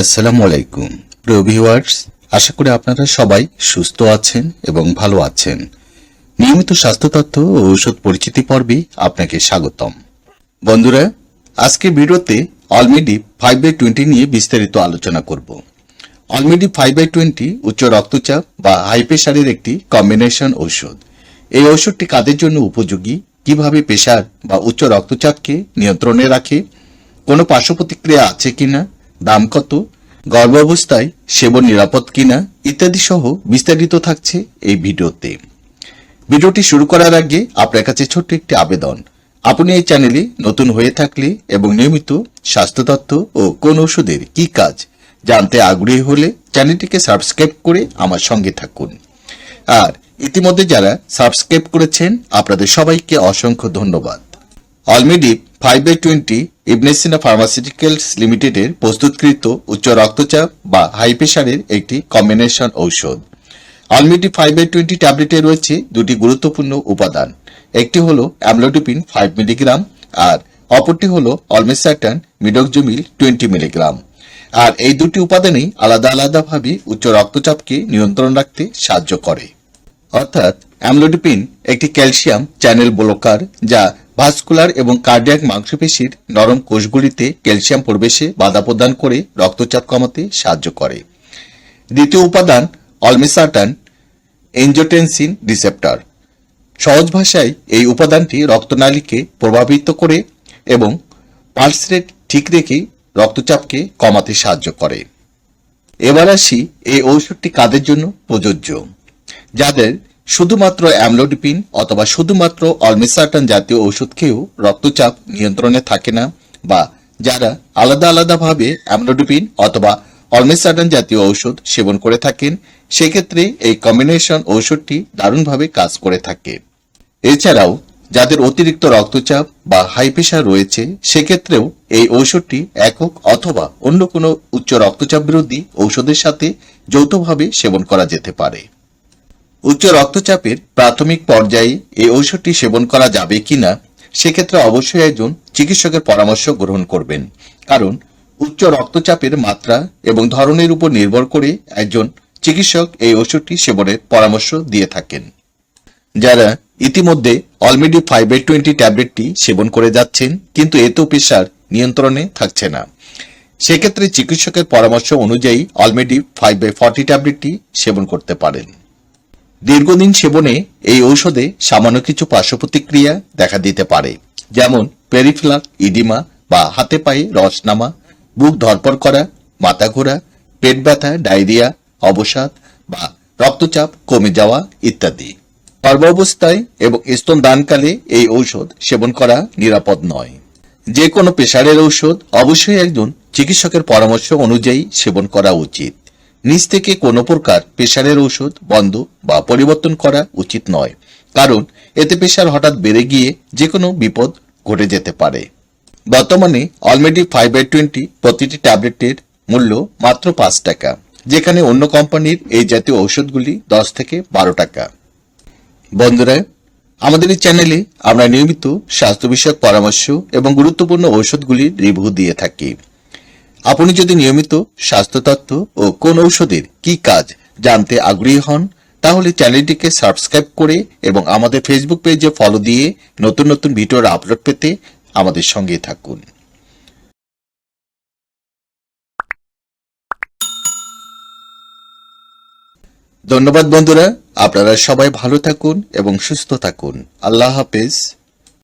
আসসালামু আলাইকুম। প্রিয় ভিউয়ার্স, আশা করি আপনারা সবাই সুস্থ আছেন এবং ভালো আছেন। নিয়মিত স্বাস্থ্য তথ্য ও ঔষধ পরিচিতি পর্বে আপনাকে স্বাগতম। বন্ধুরা আজকে ভিডিওতে অলমেডি ফাইভ বাই টোয়েন্টি নিয়ে বিস্তারিত আলোচনা করব। অলমেডি ফাইভ বাই টোয়েন্টি উচ্চ রক্তচাপ বা হাই প্রেশারের একটি কম্বিনেশন ঔষধ। এই ঔষধটি কাদের জন্য উপযোগী, কীভাবে প্রেশার বা উচ্চ রক্তচাপকে নিয়ন্ত্রণে রাখে, কোনো পার্শ্ব প্রতিক্রিয়া আছে কিনা দাম কত, গর্ভাবস্থায় সেবন নিরাপদ কিনা, ইত্যাদি সহ বিস্তারিত থাকছে এই ভিডিওতে। ভিডিওটি শুরু করার আগে আপনার কাছে ছোট্ট একটি আবেদন। আপনি এই চ্যানেলে নতুন হয়ে থাকলে এবং নিয়মিত স্বাস্থ্য তথ্য ও কোন ওষুধের কি কাজ জানতে আগ্রহী হলে চ্যানেলটিকে সাবস্ক্রাইব করে আমার সঙ্গে থাকুন। আর ইতিমধ্যে যারা সাবস্ক্রাইব করেছেন, আপনাদের সবাইকে অসংখ্য ধন্যবাদ। Already five by twenty Ibn Sina pharmaceuticals লিমিটেডের প্রস্তুতকৃত উচ্চ রক্তচাপ বা হাই প্রেশারের একটি কম্বিনেশন ঔষধ। অলমেডি ফাইভ বাই টোয়েন্টি ট্যাবলেটে রয়েছে দুটি গুরুত্বপূর্ণ উপাদান। একটি হলো অ্যামলোডিপিন ফাইভ মিলিগ্রাম আর অপরটি হলো অলমেসাটান মিডকজমিল টোয়েন্টি মিলিগ্রাম। আর এই দুটি উপাদানই আলাদা আলাদাভাবে উচ্চ রক্তচাপকে নিয়ন্ত্রণ রাখতে সাহায্য করে। অর্থাৎ অ্যামলোডিপিন একটি ক্যালসিয়াম চ্যানেল ব্লকার যা ভাস্কুলার এবং কার্ডিয়াক মাংসপেশির নরম কোষগুলিতে ক্যালসিয়াম প্রবেশে বাধা প্রদান করে রক্তচাপ কমাতে সাহায্য করে। দ্বিতীয় উপাদান অলমেসাটান এনজোটেনসিন রিসেপ্টর। সহজ ভাষায় এই উপাদানটি রক্তনালীকে প্রভাবিত করে এবং পালস রেট ঠিক রেখেই রক্তচাপকে কমাতে সাহায্য করে। এবার আসি এই ঔষধটি কাদের জন্য প্রযোজ্য? যাদের শুধুমাত্র অ্যামলোডিপিন অথবা শুধুমাত্র অলমেসাটান জাতীয় ওষুধ খেয়েও রক্তচাপ নিয়ন্ত্রণে থাকে না বা যারা আলাদা আলাদাভাবে অ্যামলোডিপিন অথবা অলমেসাটান জাতীয় ঔষধ সেবন করে থাকেন, সেক্ষেত্রে এই কম্বিনেশন ঔষধটি দারুণভাবে কাজ করে থাকে। এছাড়াও, যাদের অতিরিক্ত রক্তচাপ বা হাই প্রেশার রয়েছে, সেক্ষেত্রেও এই ঔষধটি একক অথবা অন্য কোনো উচ্চ রক্তচাপ বিরোধী ঔষধের সাথে যৌথভাবে সেবন করা যেতে পারে। উচ্চ রক্তচাপের প্রাথমিক পর্যায়ে এই ঔষধটি সেবন করা যাবে কিনা, সেক্ষেত্রে অবশ্যই একজন চিকিৎসকের পরামর্শ গ্রহণ করবেন। কারণ, উচ্চ রক্তচাপের মাত্রা এবং ধরনের উপর নির্ভর করে একজন চিকিৎসক এই ওষুধটি সেবনের পরামর্শ দিয়ে থাকেন। যারা ইতিমধ্যে অলমেডি ফাইভ বাই টোয়েন্টি ট্যাবলেটটি সেবন করে যাচ্ছেন, কিন্তু এতেও প্রেশার নিয়ন্ত্রণে থাকছে না। সেক্ষেত্রে চিকিৎসকের পরামর্শ অনুযায়ী অলমেডি ফাইভ বাই ফর্টি ট্যাবলেটটি সেবন করতে পারেন। দীর্ঘদিন সেবনে এই ঔষধে সামান্য কিছু পার্শ্ব প্রতিক্রিয়া দেখা দিতে পারে, যেমন পেরিফ্লার ইডিমা বা হাতে পায়ে রস নামা বুক ধরপড় করা, মাথা ঘোরা, পেট ব্যথা, ডায়রিয়া, অবসাদ বা রক্তচাপ কমে যাওয়া ইত্যাদি। গর্ভাবস্থায় এবং স্তন দানকালে এই ঔষধ সেবন করা নিরাপদ নয়। যে কোনো প্রেশারের ঔষধ অবশ্যই একজন চিকিৎসকের পরামর্শ অনুযায়ী সেবন করা উচিত। নিজ থেকে কোনো প্রকার প্রেশারের ঔষধ বন্ধ বা পরিবর্তন করা উচিত নয়। কারণ, এতে প্রেশার হঠাৎ বেড়ে গিয়ে যে কোনো বিপদ ঘটে যেতে পারে। বর্তমানে অলমেডি ফাইভ বাই টোয়েন্টি প্রতিটি ট্যাবলেটের মূল্য মাত্র পাঁচ টাকা, যেখানে অন্য কোম্পানির এই জাতীয় ঔষধগুলি দশ থেকে বারো টাকা। বন্ধুরা, আমাদের এই চ্যানেলে আমরা নিয়মিত স্বাস্থ্য বিষয়ক পরামর্শ এবং গুরুত্বপূর্ণ ঔষধগুলির রিভিউ দিয়ে থাকি। আপনি যদি নিয়মিত স্বাস্থ্য তথ্য ও কোন ঔষধের কি কাজ জানতে আগ্রহী হন, তাহলে চ্যানেলটিকে সাবস্ক্রাইব করে এবং আমাদের ফেসবুক পেজে ফলো দিয়ে নতুন নতুন ভিডিওর আপলোড পেতে আমাদের সঙ্গে থাকুন। ধন্যবাদ বন্ধুরা, আপনারা সবাই ভালো থাকুন এবং সুস্থ থাকুন। আল্লাহ হাফেজ।